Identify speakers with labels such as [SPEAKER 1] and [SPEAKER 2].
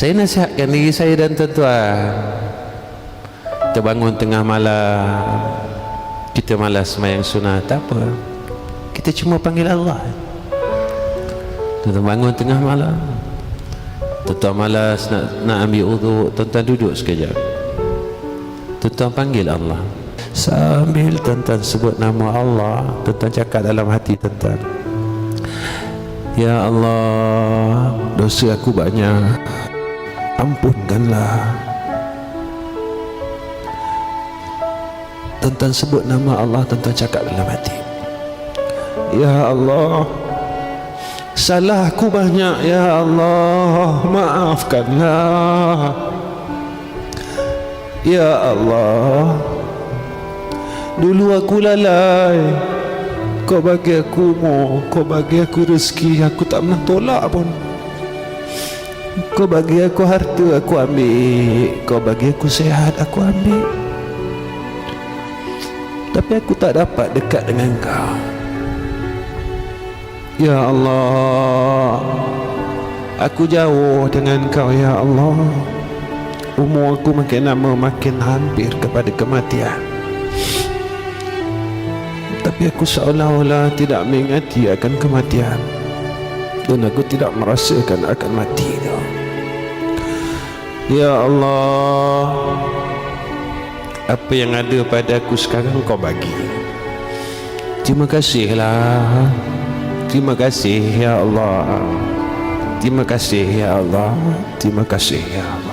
[SPEAKER 1] Saya nasihatkan diri saya dan tuan-tuan. Kita bangun tengah malam. Kita malas semayang sunat Tak apa. Kita cuma panggil Allah. Tuan-tuan bangun tengah malam. Tuan-tuan malas nak, nak ambil uduk Tuan-tuan duduk sekejap. Tuan-tuan panggil Allah. Sambil tuan-tuan sebut nama Allah Tuan-tuan cakap dalam hati tuan-tuan. Ya Allah Dosa aku banyak Ampunkanlah. Tuan-tuan sebut nama Allah Tuan-tuan cakap dalam hati. Ya Allah Salah aku banyak Ya Allah. Maafkanlah. Ya Allah Dulu aku lalai. Kau bagi aku umur Kau bagi aku rezeki Aku tak pernah tolak pun Kau bagi aku harta Aku ambil. Kau bagi aku sehat Aku ambil. Tapi aku tak dapat dekat dengan kau. Ya Allah Aku jauh dengan kau Ya Allah. Umur aku makin lama makin hampir kepada kematian. Tapi aku seolah-olah tidak mengingati akan kematian. Dan aku tidak merasakan akan mati Ya Allah Apa yang ada pada aku sekarang kau bagi. Terima kasihlah. Terima kasih ya Allah. Terima kasih ya Allah. Terima kasih ya Allah